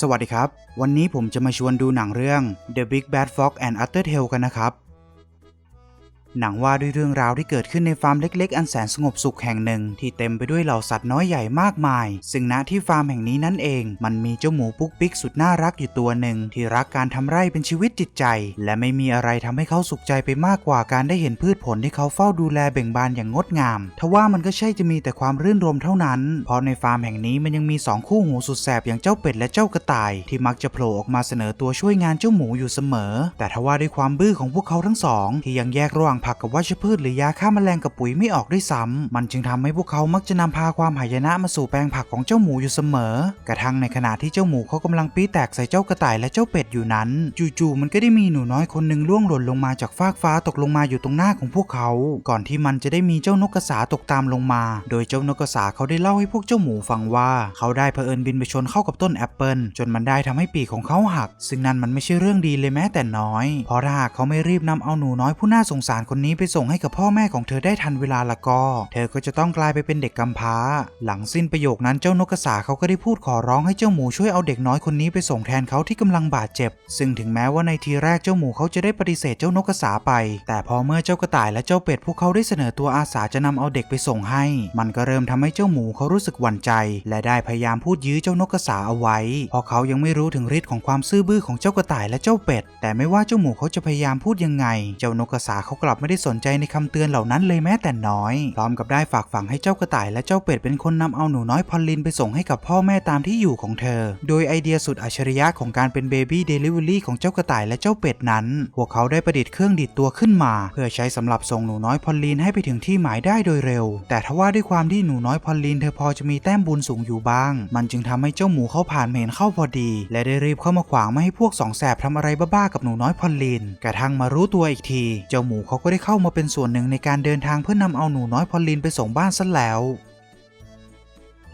สวัสดีครับ วันนี้ผมจะมาชวนดูหนังเรื่อง The Big Bad Fox and Other Tail กันนะครับ หนังว่าด้วยเรื่องราวที่เกิดขึ้นในฟาร์มเล็ก ๆ อันแสนสงบสุขแห่งหนึ่ง ที่เต็มไปด้วยเหล่าสัตว์น้อยใหญ่มากมาย ซึ่งณที่ฟาร์มแห่งนี้นั่นเอง มันมีเจ้าหมูปุ๊กปิ๊กสุดน่ารักอยู่ตัวหนึ่ง ที่รักการทำไร่เป็นชีวิตจิตใจ และไม่มีอะไรทำให้เขาสุขใจไปมากกว่าการได้เห็นพืชผลที่เขาเฝ้าดูแลเบ่งบานอย่างงดงาม ทว่ามันก็ใช่จะมีแต่ความรื่นรมเท่านั้น เพราะในฟาร์มแห่งนี้มันยังมีสองคู่หูสุดแสบอย่างเจ้าเป็ดและเจ้ากระต่าย ที่มักจะโผล่ออกมาเสนอตัวช่วยงานเจ้าหมูอยู่เสมอ แต่ทว่าด้วยความบื้อของพวกเขาทั้งสองที่ยังแยกระหว่างผักกับวัชพืชหรือยาฆ่าแมลงกับปุ๋ยไม่ออกด้วยซ้ำมันจึงทำให้พวกเขามักจะนำพาความหายนะมาสู่แปลงผักของเจ้าหมูอยู่เสมอ กระทั่งในขณะที่เจ้าหมูเขากำลังปีแตกใส่เจ้ากระต่ายและเจ้าเป็ดอยู่นั้น จู่ๆมันก็ได้มีหนูน้อยคนหนึ่งล่วงหล่นลงมาจากฟากฟ้าตกลงมาอยู่ตรงหน้าของพวกเขา ก่อนที่มันจะได้มีเจ้านกกระสาตกตามลงมา โดยเจ้านกกระสาเขาได้เล่าให้พวกเจ้าหมูฟังว่า เขาได้เผอิญบินไปชนเข้ากับต้นแอปเปิลจนมันได้ทำให้ปีกของเขาหัก ซึ่งนั่นมันไม่ใช่เรื่องดีเลยแม้แต่น้อย เพราะถ้าหากเขาไม่รีบนำเอาหนูน้อยผู้น่าสงสารคนนี้ไปส่งให้กับพ่อแม่ของเธอได้ทันเวลาละก็ เธอก็จะต้องกลายไปเป็นเด็กกำพร้า หลังสิ้นประโยคนั้นเจ้านกกระสาเขาก็ได้พูดขอร้องให้เจ้าหมูช่วยเอาเด็กน้อยคนนี้ไปส่งแทนเขาที่กำลังบาดเจ็บ ซึ่งถึงแม้ว่าในทีแรกเจ้าหมูเขาจะได้ปฏิเสธเจ้านกกระสาไป แต่พอเมื่อเจ้ากระต่ายและเจ้าเป็ดพวกเขาได้เสนอตัวอาสาจะนำเอาเด็กไปส่งให้ มันก็เริ่มทำให้เจ้าหมูเขารู้สึกหวั่นใจ และได้พยายามพูดยื้อเจ้านกกระสาเอาไว้ เพราะเขายังไม่รู้ถึงฤทธิ์ของความซื่อบื้อของเจ้ากระต่ายและเจ้าเป็ด แต่ไม่ว่าเจ้าหมูเขาจะพยายามพูดยังไง เจ้านกกระสาเขากลับไม่ได้สนใจในคำเตือนเหล่านั้นเลยแม้แต่น้อย พร้อมกับได้ฝากฝังให้เจ้ากระต่ายและเจ้าเป็ดเป็นคนนำเอาหนูน้อยพอลลินไปส่งให้กับพ่อแม่ตามที่อยู่ของเธอ โดยไอเดียสุดอัจฉริยะของการเป็นเบบี้เดลิเวอรี่ของเจ้ากระต่ายและเจ้าเป็ดนั้น พวกเขาได้ประดิษฐ์เครื่องดีดตัวขึ้นมา เพื่อใช้สำหรับส่งหนูน้อยพอลลินให้ไปถึงที่หมายได้โดยเร็ว แต่ทว่าด้วยความที่หนูน้อยพอลลินเธอพอจะมีแต้มบุญสูงอยู่บ้าง มันจึงทำให้เจ้าหมูเขาผ่านเมนเข้าพอดี และได้รีบเข้ามาขวางไม่ให้พวกสองแสบทำอะไรบ้าๆกับหนูน้อยพอลลินกระทั่งมารู้ตัวอีกที เจ้าหมูเขาก็ได้เข้ามาเป็นส่วนหนึ่งในการเดินทางเพื่อนำเอาหนูน้อยพอลลินไปส่งบ้านซะแล้ว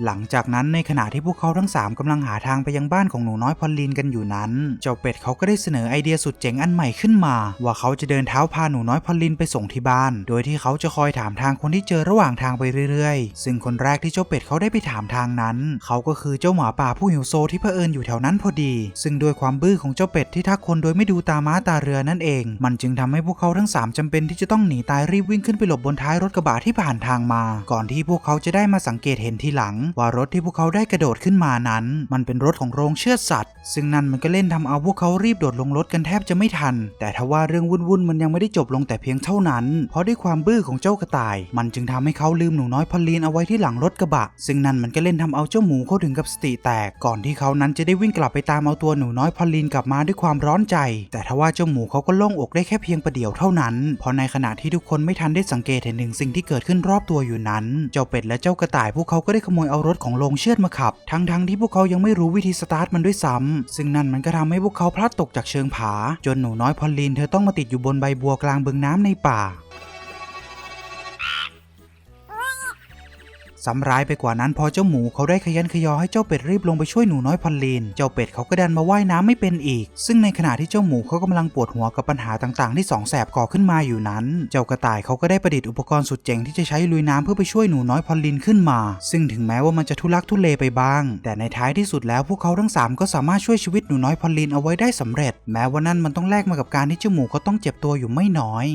หลังจากนั้นในขณะที่พวกเขาทั้ง 3กำลังหาทางไปยังบ้านของหนูน้อยพอลลีนกันอยู่นั้น เจ้าเป็ดเขาก็ได้เสนอไอเดียสุดเจ๋งอันใหม่ขึ้นมา ว่าเขาจะเดินเท้าพาหนูน้อยพอลลีนไปส่งที่บ้าน โดยที่เขาจะคอยถามทางคนที่เจอระหว่างทางไปเรื่อยๆ ซึ่งคนแรกที่เจ้าเป็ดเขาได้ไปถามทางนั้น เขาก็คือเจ้าหมาป่าผู้หิวโซที่เผอิญอยู่แถวนั้นพอดี ซึ่งด้วยความบื้อของเจ้าเป็ดที่ทักคนโดยไม่ดูตาม้าตาเรือนั่นเอง มันจึงทำให้พวกเขาทั้งสามจำเป็นที่จะต้องหนีตายรีบวิ่งขึ้นไปหลบบนท้ายรถกระบะที่ผ่านทางมา ก่อนที่พวกเขาจะได้มาสังเกตเห็นทีหลังว่ารถที่พวกเขาได้กระโดดขึ้นมานั้น มันเป็นรถของโรงเชือดสัตว์ ซึ่งนั่นมันก็เล่นทำเอาพวกเขารีบโดดลงรถกันแทบจะไม่ทัน แต่ทว่าเรื่องวุ่นๆมันยังไม่ได้จบลงแต่เพียงเท่านั้น เพราะด้วยความบื้อของเจ้ากระต่าย มันจึงทำให้เขาลืมหนูน้อยพอลีนเอาไว้ที่หลังรถกระบะ ซึ่งนั่นมันก็เล่นทำเอาเจ้าหมูเขาถึงกับสติแตก ก่อนที่เขานั้นจะได้วิ่งกลับไปตามเอาตัวหนูน้อยพอลีนกลับมาด้วยความร้อนใจ แต่ทว่าเจ้าหมูเขาก็โล่งอกได้แค่เพียงประเดี๋ยวเท่านั้น เพราะในขณะที่ทุกคนไม่ทันได้สังเกตเห็นถึงสิ่งที่เกิดขึ้นรอบตัวอยู่นั้น เจ้าเป็ดและเจ้ากระต่ายพวกเขาก็ได้ขโมยเอารถของโรงเชือดมาขับ ทั้งๆที่พวกเขายังไม่รู้วิธีสตาร์ทมันด้วยซ้ำซึ่งนั่นมันก็ทำให้พวกเขาพลัดตกจากเชิงผา จนหนูน้อยพอลลีนเธอต้องมาติดอยู่บนใบบัวกลางบึงน้ำในป่า ซ้ำร้ายไปกว่านั้นพอเจ้าหมูเขาได้ขยันขยอให้เจ้าเป็ดรีบลงไปช่วยหนูน้อยพอลลีน เจ้าเป็ดเขาก็ดันมาว่ายน้ำไม่เป็นอีก ซึ่งในขณะที่เจ้าหมูเขากำลังปวดหัวกับปัญหาต่างๆ ที่สองแสบก่อขึ้นมาอยู่นั้น เจ้ากระต่ายเขาก็ได้ประดิษฐ์อุปกรณ์สุดเจ๋งที่จะใช้ลุยน้ำเพื่อไปช่วยหนูน้อยพอลลีนขึ้นมา ซึ่งถึงแม้ว่ามันจะทุลักทุเลไปบ้าง แต่ในท้ายที่สุดแล้วพวกเขาทั้งสามก็สามารถช่วยชีวิตหนูน้อยพอลลีนเอาไว้ได้สำเร็จ แม้ว่านั่นมันต้องแลกมากับการที่เจ้าหมูเขาต้องเจ็บตัวอยู่ไม่น้อย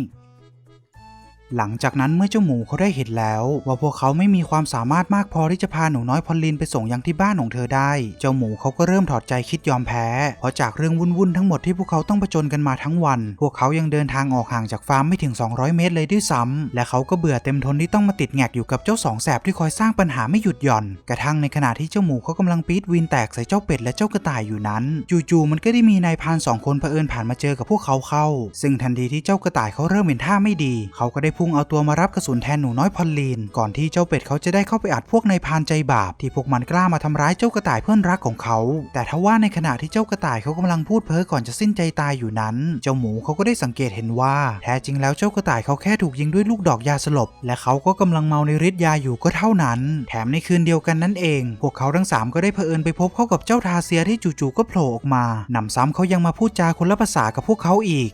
หลังจากนั้นเมื่อเจ้าหมูเขาได้เห็นแล้ว ว่าพวกเขาไม่มีความสามารถมากพอที่จะพาหนูน้อยพอลลินไปส่งยังที่บ้านของเธอได้ เจ้าหมูเขาก็เริ่มถอดใจคิดยอมแพ้ เพราะจากเรื่องวุ่นๆทั้งหมดที่พวกเขาต้องผจญกันมาทั้งวัน พวกเขายังเดินทางออกห่างจากฟาร์มไม่ถึง 200 เมตรเลยด้วยซ้ำและเขาก็เบื่อเต็มทนที่ต้องมาติดแงกอยู่กับเจ้าสองแสบที่คอยสร้างปัญหาไม่หยุดหย่อน กระทั่งในขณะที่เจ้าหมูเขากำลังปีดวินแตกใส่เจ้าเป็ดและเจ้ากระต่ายอยู่นั้น จู่ๆมันก็ได้มีนายพานสองคนเผอิญผ่านมาเจอกับพวกเขาเข้า ซึ่งทันทีที่เจ้ากระต่ายเขาเริ่มเห็นท่าไม่ดี เขาก็ได้พุ่งเอาตัวมารับกระสุนแทนหนูน้อยพอลลีน ก่อนที่เจ้าเป็ดเขาจะได้เข้าไปอัดพวกนายพานใจบาป ที่พวกมันกล้ามาทำร้ายเจ้ากระต่ายเพื่อนรักของเขา แต่ทว่าในขณะที่เจ้ากระต่ายเขากำลังพูดเพ้อก่อนจะสิ้นใจตายอยู่นั้น เจ้าหมูเขาก็ได้สังเกตเห็นว่า แท้จริงแล้วเจ้ากระต่ายเขาแค่ถูกยิงด้วยลูกดอกยาสลบ และเขาก็กำลังเมาในฤทธิ์ยาอยู่ก็เท่านั้น แถมในคืนเดียวกันนั่นเอง พวกเขาทั้งสามก็ได้เผอิญไปพบเข้ากับเจ้าทาเซียที่จู่ๆก็โผล่ออกมาหนำซ้ำเขายังมาพูดจาคนละภาษากับพวกเขาอีก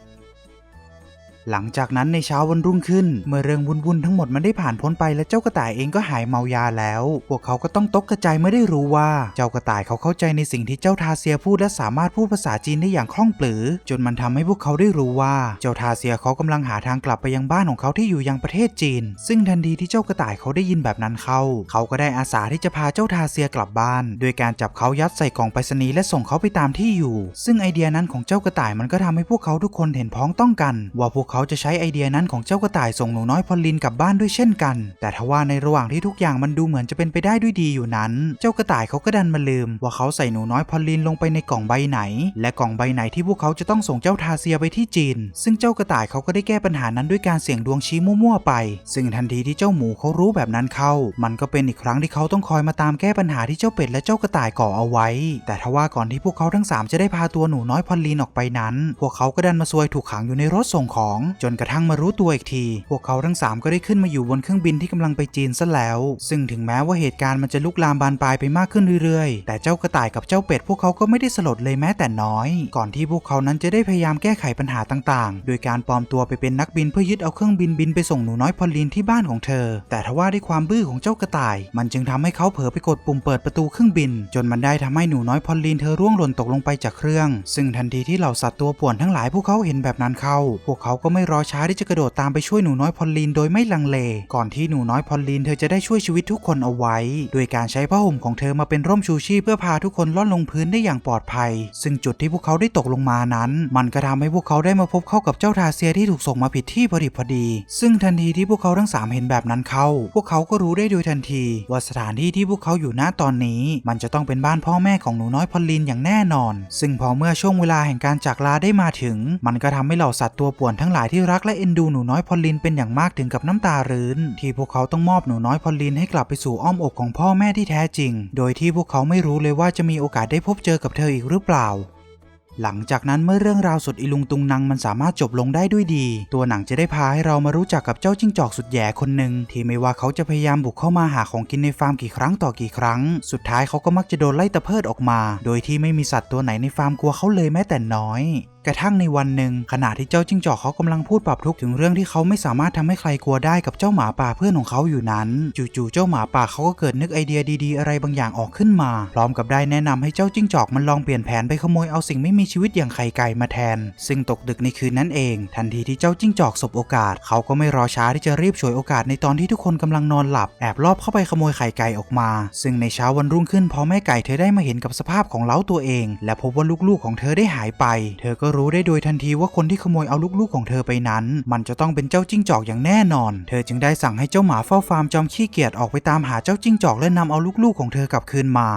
หลังจากนั้นในเช้าวันรุ่งขึ้น เมื่อเรื่องวุ่นๆทั้งหมดมันได้ผ่านพ้นไปและเจ้ากระต่ายเองก็หายเมายาแล้ว พวกเขาก็ต้องตกกระจายเมื่อได้รู้ว่า เจ้ากระต่ายเขาเข้าใจในสิ่งที่เจ้าทาเซียพูดและสามารถพูดภาษาจีนได้อย่างคล่องปลือ จนมันทำให้พวกเขาได้รู้ว่า เจ้าทาเซียเขากำลังหาทางกลับไปยังบ้านของเขาที่อยู่ยังประเทศจีน ซึ่งทันทีที่เจ้ากระต่ายเขาได้ยินแบบนั้นเข้า เขาก็ได้อาสาที่จะพาเจ้าทาเซียกลับบ้าน โดยการจับเขายัดใส่กล่องไปรษณีย์และส่งเขาไปตามที่อยู่ ซึ่งไอเดียนั้นของเจ้ากระต่ายมันก็ทำให้พวกเขาทุกคนเห็นพ้องต้องกัน ว่าพวกเขาาจะใช้ไอเดียนั้นของเจ้ากระต่ายส่งหนูน้อยพอลลินกลับบ้านด้วยเช่นกัน แต่ทว่าในระหว่างที่ทุกอย่างมันดูเหมือนจะเป็นไปได้ด้วยดีอยู่นั้น เจ้ากระต่ายเขาก็ดันมาลืม ว่าเขาใส่หนูน้อยพอลลินลงไปในกล่องใบไหน และกล่องใบไหนที่พวกเขาจะต้องส่งเจ้าทาเซียไปที่จีน ซึ่งเจ้ากระต่ายเขาก็ได้แก้ปัญหานั้นด้วยการเสี่ยงดวงชี้มั่วๆไป ซึ่งทันทีที่เจ้าหมูเขารู้แบบนั้นเข้า มันก็เป็นอีกครั้งที่เขาต้องคอยมาตามแก้ปัญหาที่เจ้าเป็ดและเจ้ากระต่ายก่อเอาไว้ แต่ทว่าก่อนที่พวกเขาทั้งสามจะได้พาตัวหนูน้อยพอลลินออกไปนั้น พวกเขาก็ดันมาซวยถูกขังอยู่ในรถส่งของจนกระทั่งมารู้ตัวอีกที พวกเขาทั้งสามก็ได้ขึ้นมาอยู่บนเครื่องบินที่กำลังไปจีนซะแล้ว ซึ่งถึงแม้ว่าเหตุการณ์มันจะลุกลามบานปลายไปมากขึ้นเรื่อยๆ แต่เจ้ากระต่ายกับเจ้าเป็ดพวกเขาก็ไม่ได้สลดเลยแม้แต่น้อย ก่อนที่พวกเขานั้นจะได้พยายามแก้ไขปัญหาต่างๆ โดยการปลอมตัวไปเป็นนักบินเพื่อยึดเอาเครื่องบินบินไปส่งหนูน้อยพอลลินที่บ้านของเธอ แต่ทว่าด้วยความบื้อของเจ้ากระต่าย มันจึงทำให้เขาเผลอไปกดปุ่มเปิดประตูเครื่องบิน จนมันได้ทำให้หนูน้อยพอลลินเธอร่วงหล่นตกลงไปจากเครื่อง ซึ่งทันทีที่เหล่าสัตว์ตัวป่วนทั้งหลายพวกเขาเห็นแบบนั้นเข้า พวกเขาก็ไไม่รอช้าที่จะกระโดดตามไปช่วยหนูน้อยพอลลินโดยไม่ลังเล ก่อนที่หนูน้อยพอลลินเธอจะได้ช่วยชีวิตทุกคนเอาไว้ โดยการใช้ผ้าห่มของเธอมาเป็นร่มชูชีพเพื่อพาทุกคนล่อนลงพื้นได้อย่างปลอดภัย ซึ่งจุดที่พวกเขาได้ตกลงมานั้น มันก็ทำให้พวกเขาได้มาพบเข้ากับเจ้าทาเซียที่ถูกส่งมาผิดที่พอดีพอดี ซึ่งทันทีที่พวกเขาทั้งสามเห็นแบบนั้นเข้า พวกเขาก็รู้ได้โดยทันที ว่าสถานที่ที่พวกเขาอยู่ณตอนนี้ มันจะต้องเป็นบ้านพ่อแม่ของหนูน้อยพอลลินอย่างแน่นอน ซึ่งพอเมื่อช่วงเวลาแห่งการจากลาได้มาถึง มันก็ทำให้เหล่าสัตว์ตัวป่วนทั้งหลายที่รักและเอ็นดูหนูน้อยพอลลินเป็นอย่างมากถึงกับน้ำตารื้น ที่พวกเขาต้องมอบหนูน้อยพอลลินให้กลับไปสู่อ้อมอกของพ่อแม่ที่แท้จริง โดยที่พวกเขาไม่รู้เลยว่าจะมีโอกาสได้พบเจอกับเธออีกหรือเปล่า หลังจากนั้นเมื่อเรื่องราวสุดอีลุงตุงนังมันสามารถจบลงได้ด้วยดี ตัวหนังจะได้พาให้เรามารู้จักกับเจ้าจิ้งจอกสุดแย่คนหนึ่งที่ไม่ว่าเขาจะพยายามบุกเข้ามาหาของกินในฟาร์มกี่ครั้งต่อกี่ครั้ง สุดท้ายเขาก็มักจะโดนไล่ตะเพิดออกมา โดยที่ไม่มีสัตว์ตัวไหนในฟาร์มกลัวเขาเลยแม้แต่น้อยกระทั่งในวันหนึ่งขณะที่เจ้าจิ้งจอกเขากำลังพูดปรับทุกข์ถึงเรื่องที่เขาไม่สามารถทำให้ใครกลัวได้กับเจ้าหมาป่าเพื่อนของเขาอยู่นั้น จู่ๆเจ้าหมาป่าเขาก็เกิดนึกไอเดียดีๆ อะไรบางอย่างออกขึ้นมา พร้อมกับได้แนะนำให้เจ้าจิ้งจอกมันลองเปลี่ยนแผนไปขโมยเอาสิ่งไม่มีชีวิตอย่างไข่ไก่มาแทน ซึ่งตกดึกในคืนนั้นเอง ทันทีที่เจ้าจิ้งจอกสบโอกาส เขาก็ไม่รอช้าที่จะรีบฉวยโอกาสในตอนที่ทุกคนกำลังนอนหลับ แอบลอบเข้าไปขโมยไข่ไก่ออกมา ซึ่งในเช้าวันรุ่งขึ้นพอแม่ไก่เธอได้มาเห็นกับสภาพของเล้าตัวเอง และพบว่าลูกๆของเธอได้หายไป เธอก็รู้ได้โดยทันทีว่าคนที่ขโมยเอาลูกๆของเธอไปนั้น มันจะต้องเป็นเจ้าจิ้งจอกอย่างแน่นอน เธอจึงได้สั่งให้เจ้าหมาเฝ้าฟาร์มจอมขี้เกียจออกไปตามหาเจ้าจิ้งจอกและนำเอาลูกๆของเธอกลับคืนมา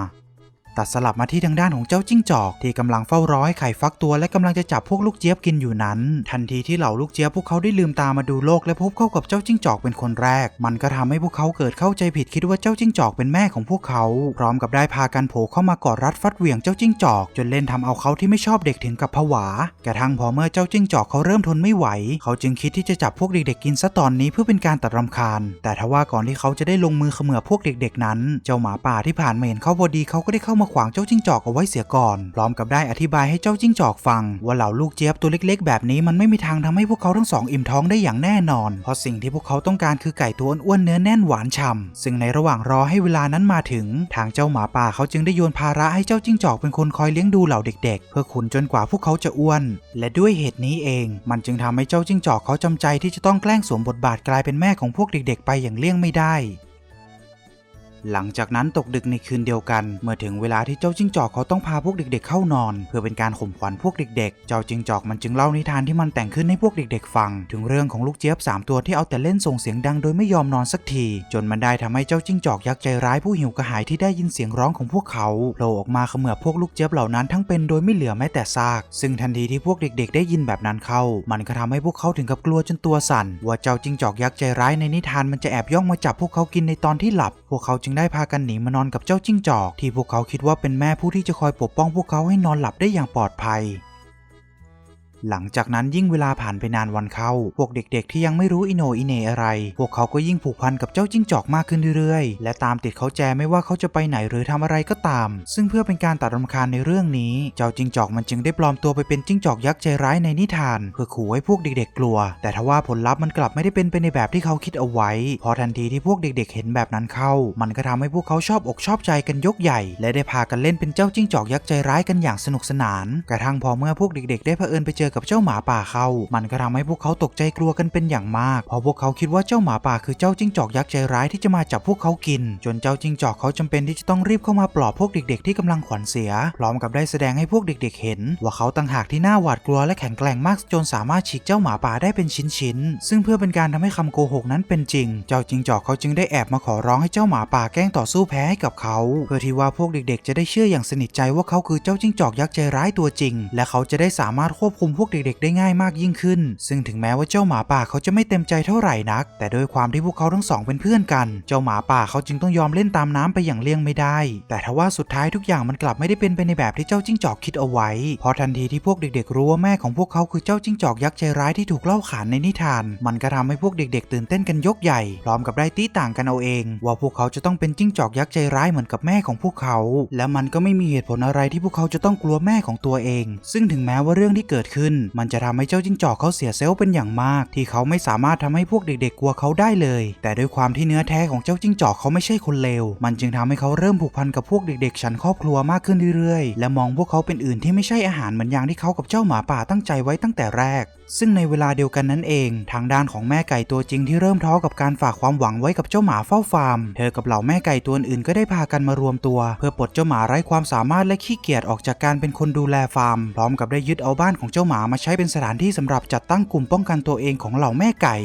ตัดสลับมาที่ทางด้านของเจ้าจิ้งจอก ที่กำลังเฝ้ารอให้ไข่ฟักตัวและกำลังจะจับพวกลูกเจี๊ยบกินอยู่นั้น ทันทีที่เหล่าลูกเจี๊ยบพวกเขาได้ลืมตามาดูโลกและพบเข้ากับเจ้าจิ้งจอกเป็นคนแรก มันก็ทำให้พวกเขาเกิดเข้าใจผิดคิดว่าเจ้าจิ้งจอกเป็นแม่ของพวกเขา พร้อมกับได้พากันโผล่เข้ามากอดรัดฟัดเหวี่ยงเจ้าจิ้งจอก จนเล่นทำเอาเขาที่ไม่ชอบเด็กถึงกับผวากระทั่งพอเมื่อเจ้าจิ้งจอกเขาเริ่มทนไม่ไหว เขาจึงคิดที่จะจับพวกเด็กๆกินซะตอนนี้เพื่อเป็นการตัดรำคาญ แต่ทว่าก่อนที่เขาจะได้ลงมือเขมือพวกเด็ก ๆ นั้น เจ้าหมาป่าที่ผ่านมาเห็นเขาพอดีเขาก็ได้เข้ามาขวางเจ้าจิ้งจอกเอาไว้เสียก่อน พร้อมกับได้อธิบายให้เจ้าจิ้งจอกฟัง ว่าเหล่าลูกเจี๊ยบตัวเล็กๆ แบบนี้มันไม่มีทางทำให้พวกเขาทั้งสองอิ่มท้องได้อย่างแน่นอน เพราะสิ่งที่พวกเขาต้องการคือไก่ตัวอ้วนๆเนื้อแน่นหวานฉ่ำซึ่งในระหว่างรอให้เวลานั้นมาถึง ทางเจ้าหมาป่าเขาจึงได้โยนภาระให้เจ้าจิ้งจอกเป็นคนคอยเลี้ยงดูเหล่าเด็ก ๆ เพื่อขุนจนกว่าพวกเขาจะอ้วน และด้วยเหตุนี้เอง มันจึงทำให้เจ้าจิ้งจอกเขาจำใจที่จะต้องแกล้งสวมบทบาทกลายเป็นแม่ของพวกเด็ก ๆ ไปอย่างเลี่ยงไม่ได้ หลังจากนั้นตกดึกในคืนเดียวกัน เมื่อถึงเวลาที่เจ้าจิ้งจอกเขาต้องพาพวกเด็กๆเข้านอน เพื่อเป็นการข่มขวัญพวกเด็กๆ เจ้าจิ้งจอกมันจึงเล่านิทานที่มันแต่งขึ้นให้พวกเด็กๆฟัง ถึงเรื่องของลูกเจี๊ยบสามตัวที่เอาแต่เล่นส่งเสียงดังโดยไม่ยอมนอนสักที จนมันได้ทำให้เจ้าจิ้งจอกยักษ์ใจร้ายผู้หิวกระหายที่ได้ยินเสียงร้องของพวกเขาโผล่ออกมาเขมือบพวกลูกเจี๊ยบเหล่านั้นทั้งเป็นโดยไม่เหลือแม้แต่ซาก ซึ่งทันทีที่พวกเด็ก ๆ ได้ยินแบบนั้นเข้า มันก็ทำให้พวกเขาถึงกับกลัวจนตัวสั่น ว่าเจ้าจิ้งจอกยักษ์ใจร้ายในนิทานมันจะแอบย่องมาจับพวกเขากินในตอนที่หลับ พวกเขาจึงได้พากันหนีมานอนกับเจ้าจิ้งจอก ที่พวกเขาคิดว่าเป็นแม่ผู้ที่จะคอยปกป้องพวกเขาให้นอนหลับได้อย่างปลอดภัย หลังจากนั้นยิ่งเวลาผ่านไปนานวันเข้า พวกเด็กๆ ที่ยังไม่รู้อิโนอิเนอะไร พวกเขาก็ยิ่งผูกพันกับเจ้าจิ้งจอกมากขึ้นเรื่อยๆ และตามติดเขาแจไม่ว่าเขาจะไปไหนหรือทำอะไรก็ตาม ซึ่งเพื่อเป็นการตัดรำคาญในเรื่องนี้ เจ้าจิ้งจอกมันจึงได้ปลอมตัวไปเป็นจิ้งจอกยักษ์ใจร้ายในนิทาน เพื่อขู่ให้พวกเด็กๆ กลัว แต่ทว่าผลลัพธ์มันกลับไม่ได้เป็นไปในแบบที่เขาคิดเอาไว้ พอทันทีที่พวกเด็กๆ เห็นแบบนั้นเข้า มันก็ทำให้พวกเขาชอบอกชอบใจกันยกใหญ่ และได้พากันเล่นเป็นเจ้าจิ้งจอกยักษ์ใจร้ายกันอย่างสนุกสนาน กระทั่งพอเมื่อพวกเด็กๆ ได้เผอิญไปเจอกับเจ้าหมาป่าเข้า มันก็ทำให้พวกเขาตกใจกลัวกันเป็นอย่างมาก เพราะพวกเขาคิดว่าเจ้าหมาป่าคือเจ้าจิ้งจอกยักษ์ใจร้ายที่จะมาจับพวกเขากิน จนเจ้าจิ้งจอกเขาจำเป็นที่จะต้องรีบเข้ามาปลอบพวกเด็ก ๆ ที่กำลังขวัญเสีย พร้อมกับได้แสดงให้พวกเด็ก ๆ เห็น ว่าเขาต่างหากที่น่าหวาดกลัวและแข็งแกร่งมากจนสามารถฉีกเจ้าหมาป่าได้เป็นชิ้นๆ ซึ่งเพื่อเป็นการทำให้คำโกหกนั้นเป็นจริง เจ้าจิ้งจอกเขาจึงได้แอบมาขอร้องให้เจ้าหมาป่าแกล้งต่อสู้แพ้ให้กับเขา เพื่อที่ว่าพวกเด็กๆ จะได้เชื่ออย่างสนิทใจว่าเขาคือเจ้าจิ้งจอกยักษ์ใจร้ายตัวจริง และเขาจะได้สามารถควบคุมพพวกเด็กๆ ได้ง่ายมากยิ่งขึ้น ซึ่งถึงแม้ว่าเจ้าหมาป่าเขาจะไม่เต็มใจเท่าไหร่นัก แต่ด้วยความที่พวกเขาทั้งสองเป็นเพื่อนกัน เจ้าหมาป่าเขาจึงต้องยอมเล่นตามน้ำไปอย่างเลี่ยงไม่ได้ แต่ทว่าสุดท้ายทุกอย่างมันกลับไม่ได้เป็นไปในแบบที่เจ้าจิ้งจอกคิดเอาไว้ เพราะทันทีที่พวกเด็กๆ รู้ว่าแม่ของพวกเขาคือเจ้าจิ้งจอกยักษ์ใจร้ายที่ถูกเล่าขานในนิทาน มันก็ทำให้พวกเด็ก ๆ ตื่นเต้นกันยกใหญ่ พร้อมกับได้ตีต่างกันเอาเอง ว่าพวกเขาจะต้องเป็นจิ้งจอกยักษ์ใจร้ายเหมือนกับแม่ของพวกเขา และมันก็ไม่มีเหตุผลอะไรที่พวกเขาจะต้องกลัวแม่ของตัวเอง ซึ่งถึงแม้ว่าเรื่องที่เกิดขึ้นมันจะทำให้เจ้าจิ้งจอกเขาเสียเซลล์เป็นอย่างมาก ที่เขาไม่สามารถทำให้พวกเด็กๆกลัวเขาได้เลย แต่ด้วยความที่เนื้อแท้ของเจ้าจิ้งจอกเขาไม่ใช่คนเลว มันจึงทำให้เขาเริ่มผูกพันกับพวกเด็กๆ ชั้นครอบครัวมากขึ้นเรื่อยๆ และมองพวกเขาเป็นอื่นที่ไม่ใช่อาหารเหมือนอย่างที่เขากับเจ้าหมาป่าตั้งใจไว้ตั้งแต่แรกซึ่งในเวลาเดียวกันนั้นเอง ทางด้านของแม่ไก่ตัวจริงที่เริ่มท้อกับการฝากความหวังไว้กับเจ้าหมาเฝ้าฟาร์ม เธอกับเหล่าแม่ไก่ตัวอื่นก็ได้พากันมารวมตัว เพื่อปลดเจ้าหมาไร้ความสามารถและขี้เกียจออกจากการเป็นคนดูแลฟาร์ม พร้อมกับได้ยึดเอาบ้านของเจ้าหมามาใช้เป็นสถานที่สำหรับจัดตั้งกลุ่มป้องกันตัวเองของเหล่าแม่ไก่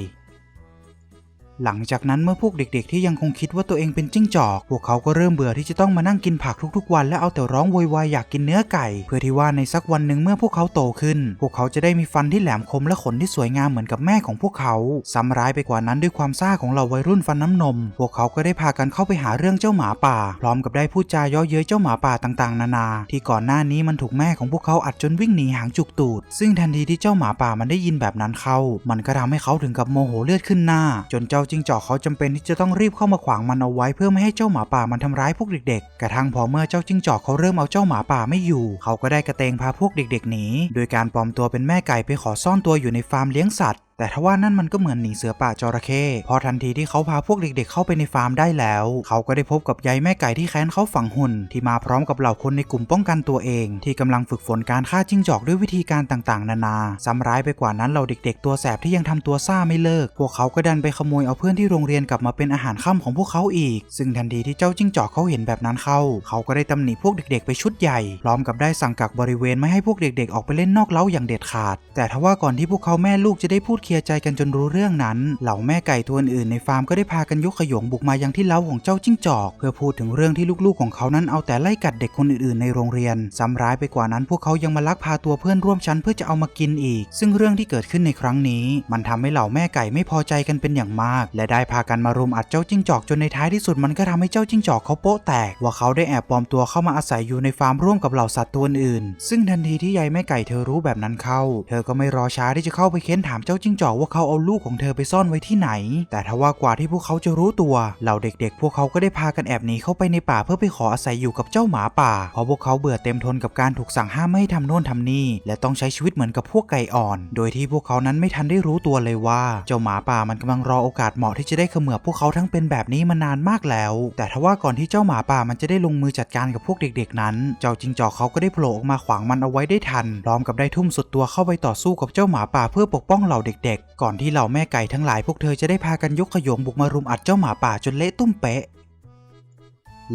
หลังจากนั้นเมื่อพวกเด็กๆ ที่ยังคงคิดว่าตัวเองเป็นจิ้งจอก พวกเขาก็เริ่มเบื่อที่จะต้องมานั่งกินผักทุกๆวัน และเอาแต่ร้องโวยวายอยากกินเนื้อไก่ เพื่อที่ว่าในสักวันหนึ่งเมื่อพวกเขาโตขึ้น พวกเขาจะได้มีฟันที่แหลมคมและขนที่สวยงามเหมือนกับแม่ของพวกเขาซ้ำร้ายไปกว่านั้นด้วยความซ่าของเหล่าวัยรุ่นฟันน้ำนม พวกเขาก็ได้พากันเข้าไปหาเรื่องเจ้าหมาป่า พร้อมกับได้พูดจาเย่อเย้ยเจ้าหมาป่าต่างๆ นานา ที่ก่อนหน้านี้มันถูกแม่ของพวกเขาอัดจนวิ่งหนีหางจุกตูด ซึ่งทันทีที่เจ้าหมาป่ามันได้ยินแบบนั้นเข้า มันก็ทำให้เขาถึงกับโมโหเลือดขึ้นหน้า จนเจ้าจิงจอกเขาจำเป็นที่จะต้องรีบเข้ามาขวางมันเอาไว้เพื่อไม่ให้เจ้าหมาป่ามันทำร้ายพวกเด็กๆ กระทั่งพอเมื่อเจ้าจิงจอกเขาเริ่มเอาเจ้าหมาป่าไม่อยู่ เขาก็ได้กระเตงพาพวกเด็กๆหนีโดยการปลอมตัวเป็นแม่ไก่ไปขอซ่อนตัวอยู่ในฟาร์มเลี้ยงสัตว์ แต่ทว่านั่นมันก็เหมือนหนีเสือป่าจระเข้พอทันทีที่เขาพาพวกเด็กๆ เข้าไปในฟาร์มได้แล้ว เขาก็ได้พบกับยายแม่ไก่ที่แค้นเขาฝังหุ่น ที่มาพร้อมกับเหล่าคนในกลุ่มป้องกันตัวเอง ที่กำลังฝึกฝนการฆ่าจิ้งจอกด้วยวิธีการต่างๆ นานาซ้ำร้ายไปกว่านั้นเหล่าเด็ก ๆ ตัวแสบที่ยังทำตัวซ่าไม่เลิก พวกเขาก็ดันไปขโมยเอาเพื่อนที่โรงเรียนกลับมาเป็นอาหารค่ำของพวกเขาอีก ซึ่งทันทีที่เจ้าจิ้งจอกเขาเห็นแบบนั้นเข้า เขาก็ได้ตำหนิพวกเด็ก ๆ ไปชุดใหญ่พร้อมกับได้สั่งกักบริเวณไม่ให้พวกเด็ก ๆ ออกไปเล่นนอกเล้าอย่างเด็ดขาด แต่ทว่าก่อนที่พวกเขาแม่ลูกจะได้พูดเคลียร์ใจกันจนรู้เรื่องนั้น เหล่าแม่ไก่ตัวอื่นในฟาร์มก็ได้พากันยกขยงบุกมายังที่เล้าของเจ้าจิ้งจอก เพื่อพูดถึงเรื่องที่ลูกๆของเขานั้นเอาแต่ไล่กัดเด็กคนอื่นๆในโรงเรียนซ้ำร้ายไปกว่านั้นพวกเขายังมาลักพาตัวเพื่อนร่วมชั้นเพื่อจะเอามากินอีก ซึ่งเรื่องที่เกิดขึ้นในครั้งนี้ มันทำให้เหล่าแม่ไก่ไม่พอใจกันเป็นอย่างมาก และได้พากันมารุมอัดเจ้าจิ้งจอกจนในท้ายที่สุดมันก็ทำให้เจ้าจิ้งจอกเขาโป๊ะแตกว่าเขาได้แอบปลอมตัวเข้ามาอาศัยอยู่ในฟาร์มร่วมกับเหล่าสัตว์ตัวอื่น ซึ่งทันทีที่ยายแม่ไก่เธอรู้แบบนั้นเข้า เธอก็ไม่รอช้าที่จะเข้าไปเค้นถามเจ้าจิ้งจอกว่าเขาเอาลูกของเธอไปซ่อนไว้ที่ไหน แต่ทว่ากว่าที่พวกเขาจะรู้ตัวเหล่าเด็กๆ พวกเขาก็ได้พากันแอบหนีเข้าไปในป่าเพื่อไปขออาศัยอยู่กับเจ้าหมาป่า เพราะพวกเขาเบื่อเต็มทนกับการถูกสั่งห้ามไม่ให้ทำโน่นทำนี่ และต้องใช้ชีวิตเหมือนกับพวกไก่อ่อน โดยที่พวกเขานั้นไม่ทันได้รู้ตัวเลยว่า เจ้าหมาป่ามันกำลังรอโอกาสเหมาะที่จะได้เขมือบพวกเขาทั้งเป็นแบบนี้มานานมากแล้ว แต่ทว่าก่อนที่เจ้าหมาป่ามันจะได้ลงมือจัดการกับพวกเด็กๆ นั้น เจ้าจิงจอกเขาก็ได้โผล่ออกมาขวางมันเอาไว้ได้ทันพร้อมกับได้ทุ่มสุดตัวเข้าไปต่อสู้กับเจ้าหมาป่าเพื่อปกป้องเหล่าเด็กๆ ก่อนที่เหล่าแม่ไก่ทั้งหลายพวกเธอจะได้พากันยกขยงบุกมารุมอัดเจ้าหมาป่าจนเละตุ้มเป๊ะ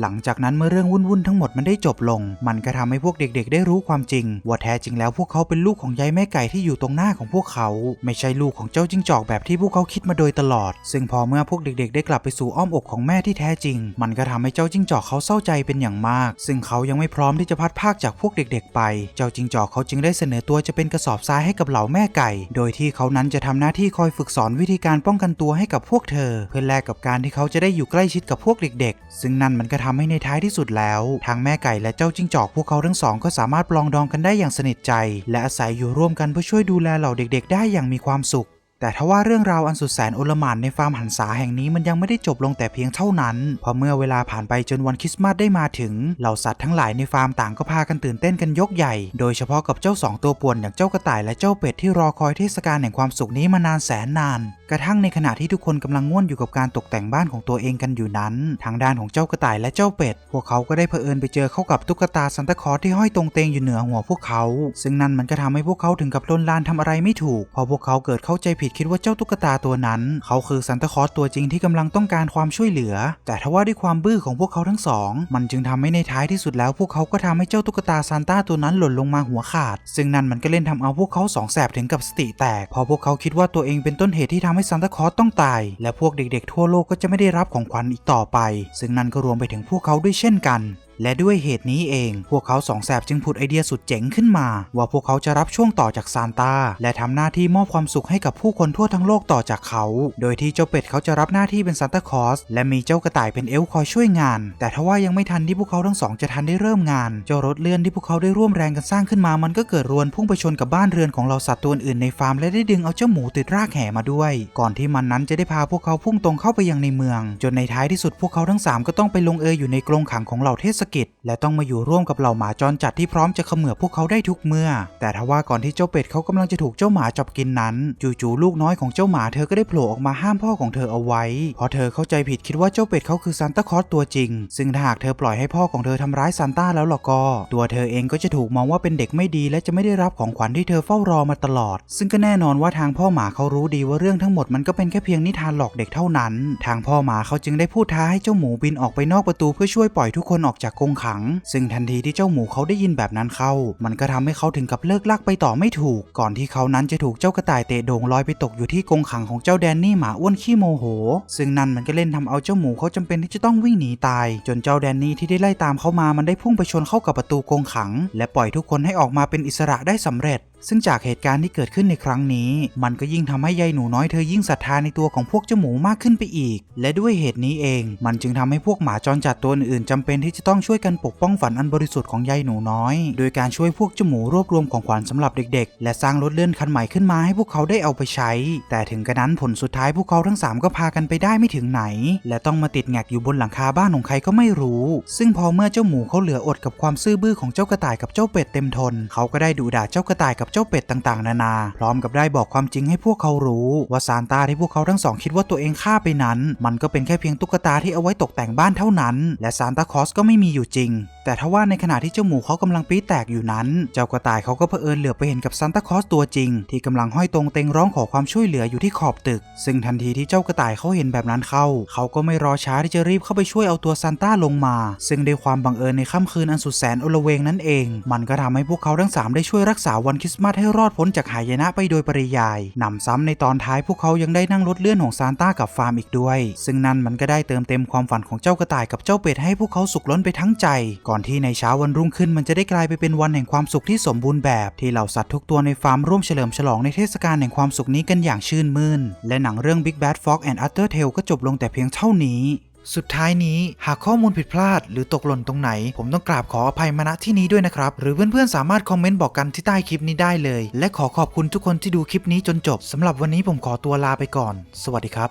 หลังจากนั้นเมื่อเรื่องวุ่นๆทั้งหมดมันได้จบลง มันก็ทำให้พวกเด็กๆ ได้รู้ความจริง ว่าแท้จริงแล้วพวกเขาเป็นลูกของยายแม่ไก่ที่อยู่ตรงหน้าของพวกเขา ไม่ใช่ลูกของเจ้าจิ้งจอกแบบที่พวกเขาคิดมาโดยตลอด ซึ่งพอเมื่อพวกเด็กๆ ได้กลับไปสู่อ้อมอกของแม่ที่แท้จริง มันก็ทำให้เจ้าจิ้งจอกเขาเศร้าใจเป็นอย่างมาก ซึ่งเขายังไม่พร้อมที่จะพัดภาคจากพวกเด็ก ๆ ไป เจ้าจิ้งจอกเขาจึงได้เสนอตัวจะเป็นกระสอบทรายให้กับเหล่าแม่ไก่ โดยที่เขานั้นจะทำหน้าที่คอยฝึกสอนวิธีการป้องกันตัวให้กับพวกเธอ เพื่อแลกกับการที่เขาจะได้อยู่ใกล้ชิดกับพวกเด็ก ๆ ซึ่งนั่นมันก็ทำให้ในท้ายที่สุดแล้วทางแม่ไก่และเจ้าจิ้งจอกพวกเขาทั้งสองก็สามารถปลองดองกันได้อย่างสนิทใจ และอาศัยอยู่ร่วมกันเพื่อช่วยดูแลเหล่าเด็ก ๆ ได้อย่างมีความสุข แต่ทว่าเรื่องราวอันสุดแสนโอลหม่านในฟาร์มหันษาแห่งนี้มันยังไม่ได้จบลงแต่เพียงเท่านั้นพราะเมื่อเวลาผ่านไปจนวันคริสต์มาสได้มาถึง เหล่าสัตว์ทั้งหลายในฟาร์มต่างก็พากันตื่นเต้นกันยกใหญ่ โดยเฉพาะกับเจ้าสองตัวป่วนอย่างเจ้ากระต่ายและเจ้าเป็ดที่รอคอยเทศกาลแห่งความสุขนี้มานานแสนนาน กระทั่งในขณะที่ทุกคนกำลังง่วนอยู่กับการตกแต่งบ้านของตัวเองกันอยู่นั้น ทางด้านของเจ้ากระต่ายและเจ้าเป็ด พวกเขาก็ได้เผอิญไปเจอเข้ากับตุ๊กตาซันตาคลอสที่ห้อยตรงเตงอยู่เหนือหัวพวกเขา ซึ่งนั่นมันก็ทำให้พวกเขาถึงกับลนลานทำอะไรไม่ถูกพราะพวกเขาเกิดเข้าใจผิดคิดว่าเจ้าตุ๊กตาตัวนั้น เขาคือซันตาคลอสตัวจริงที่กำลังต้องการความช่วยเหลือ แต่ทว่าด้วยความบื้อของพวกเขาทั้งสอง มันจึงทำให้ในท้ายที่สุดแล้วพวกเขาก็ทำให้เจ้าตุ๊กตาซานต้าตัวนั้นหล่นลงมาหัวขาด ซึ่งนั่นมันก็เล่นทำเอาพวกเขาสองแสบถึงกับสติแตกเพราะพวกเขาคิดว่าตัวเองเป็นต้นเหตุที่ทำให้ซานตาคลอสต้องตาย และพวกเด็กๆ ทั่วโลกก็จะไม่ได้รับของขวัญอีกต่อไป ซึ่งนั่นก็รวมไปถึงพวกเขาด้วยเช่นกัน และด้วยเหตุนี้เอง พวกเขาสองแสบจึงผุดไอเดียสุดเจ๋งขึ้นมา ว่าพวกเขาจะรับช่วงต่อจากซานตาและทำหน้าที่มอบความสุขให้กับผู้คนทั่วทั้งโลกต่อจากเขา โดยที่เจ้าเป็ดเขาจะรับหน้าที่เป็นซานตาคลอสและมีเจ้ากระต่ายเป็นเอลคอยช่วยงาน แต่ทว่ายังไม่ทันที่พวกเขาทั้งสองจะทันได้เริ่มงานเจ้ารถเลื่อนที่พวกเขาได้ร่วมแรงกันสร้างขึ้นมา มันก็เกิดรวนพุ่งไปชนกับบ้านเรือนของเหล่าสัตว์ตัวอื่นในฟาร์มและได้ดึงเอาเจ้าหมูติดรากแห่มาด้วย ก่อนที่มันนั้นจะได้พาพวกเขาพุ่งตรงเข้าไปยังในเมือง จนในท้ายที่สุดพวกเขาทั้งสามก็ต้องไปลงเอยอยู่ในกรงขังของเหล่าเทศกิจ และต้องมาอยู่ร่วมกับเหล่าหมาจรจัดที่พร้อมจะเขมือบพวกเขาได้ทุกเมื่อ แต่ทว่าก่อนที่เจ้าเป็ดเขากำลังจะถูกเจ้าหมาจับกินนั้น จู่ๆลูกน้อยของเจ้าหมาเธอก็ได้โผล่ออกมาห้ามพ่อของเธอเอาไว้เพราะเธอเข้าใจผิดคิดว่าเจ้าเป็ดเขาคือซานตาคลอสตัวจริง ซึ่งถ้าหากเธอปล่อยให้พ่อของเธอทำร้ายซานต้าแล้วล่ะก็ ตัวเธอเองก็จะถูกมองว่าเป็นเด็กไม่ดี และจะไม่ได้รับของขวัญที่เธอเฝ้ารอมาตลอด ซึ่งก็แน่นอนว่าทางพ่อหมาเขารู้ดีว่าเรื่องทั้งหมดมันก็เป็นแค่เพียงนิทานหลอกเด็กเท่านั้น ทางพ่อหมาเขาจึงได้พูดท้าให้เจ้าหมูบินออกไปนอกประตูเพื่อช่วยปล่อยทุกคนออกจากกรงขัง ซึ่งทันทีที่เจ้าหมูเขาได้ยินแบบนั้นเข้า มันก็ทำให้เขาถึงกับเลิกลักไปต่อไม่ถูก ก่อนที่เขานั้นจะถูกเจ้ากระต่ายเตะโด่งลอยไปตกอยู่ที่กรงขังของเจ้าแดนนี่หมาอ้วนขี้โมโห ซึ่งนั่นมันก็เล่นทำเอาเจ้าหมูเขาจำเป็นที่จะต้องวิ่งหนีตาย จนเจ้าแดนนี่ที่ได้ไล่ตามเขามามันได้พุ่งไปชนเข้ากับประตูกรงขัง และปล่อยทุกคนให้ออกมาเป็นอิสระได้สำเร็จ ซึ่งจากเหตุการณ์ที่เกิดขึ้นในครั้งนี้ มันก็ยิ่งทำให้ยายหนูน้อยเธอยิ่งศรัทธาในตัวของพวกเจ้าหมูมากขึ้นไปอีก และด้วยเหตุนี้เอง มันจึงทำให้พวกหมาจรจัดตัวอื่นๆจำเป็นที่จะต้องช่วยกันปกป้องฝันอันบริสุทธิ์ของยายหนูน้อย โดยการช่วยพวกเจ้าหมูรวบรวมของขวัญสำหรับเด็กๆ และสร้างรถเลื่อนคันใหม่ขึ้นมาให้พวกเขาได้เอาไปใช้ แต่ถึงกระนั้นผลสุดท้ายพวกเขาทั้งสามก็พากันไปได้ไม่ถึงไหน และต้องมาติดแงกอยู่บนหลังคาบ้านของใครก็ไม่รู้ ซึ่งพอเมื่อเจ้าหมูเขาเหลืออดกับความซื่อบื้อของเจ้ากระต่ายกับเจ้าเป็ดเต็มทน เขาก็ได้ดุด่าเจ้ากระต่ายกับเจ้าเป็ดต่างๆ นานา พร้อมกับได้บอกความจริงให้พวกเขารู้ว่าซานตาที่พวกเขาทั้งสองคิดว่าตัวเองฆ่าไปนั้น มันก็เป็นแค่เพียงตุ๊กตาที่เอาไว้ตกแต่งบ้านเท่านั้น และซานตาคอสก็ไม่มีอยู่จริง แต่ทว่าในขณะที่เจ้าหมูเขากำลังปี๊แตกอยู่นั้น เจ้ากระต่ายเขาก็เผอิญเหลือบไปเห็นกับซานตาคอสตัวจริง ที่กำลังห้อยตรงเต็งร้องขอความช่วยเหลืออยู่ที่ขอบตึก ซึ่งทันทีที่เจ้ากระต่ายเขาเห็นแบบนั้นเข้า เขาก็ไม่รอช้าที่จะรีบเข้าไปช่วยเอาตัวซานต้าลงมา ซึ่งด้วยความบังเอิญในค่ำคืนอันสุดแสนโอลเวงนั่นเอง มันก็ทำให้พวกเขาทั้งสามได้ช่วยรักษาวันคริสต์มาสให้รอดพ้นจากหายนะไปโดยปริยายนำซ้ำในตอนท้ายพวกเขายังได้นั่งรถเลื่อนของซานต้ากับฟาร์มอีกด้วย ซึ่งนั่นมันก็ได้เติมเต็มความฝันของเจ้ากระต่ายกับเจ้าเป็ดให้พวกเขาสุขล้นไปทั้งใจ ก่อนที่ในเช้าวันรุ่งขึ้นมันจะได้กลายไปเป็นวันแห่งความสุขที่สมบูรณ์แบบที่เหล่าสัตว์ทุกตัวในฟาร์มร่วมเฉลิมฉลองในเทศกาลแห่งความสุขนี้กันอย่างชื่นมื่น และหนังเรื่อง Big Bad Fox and Other Tail ก็จบลงแต่เพียงเท่านี้ สุดท้ายนี้หากข้อมูลผิดพลาดหรือตกหล่นตรงไหน ผมต้องกราบขออภัยมาณที่นี้ด้วยนะครับ หรือเพื่อนๆสามารถคอมเมนต์บอกกันที่ใต้คลิปนี้ได้เลย และขอขอบคุณทุกคนที่ดูคลิปนี้จนจบสำหรับวันนี้ผมขอตัวลาไปก่อน สวัสดีครับ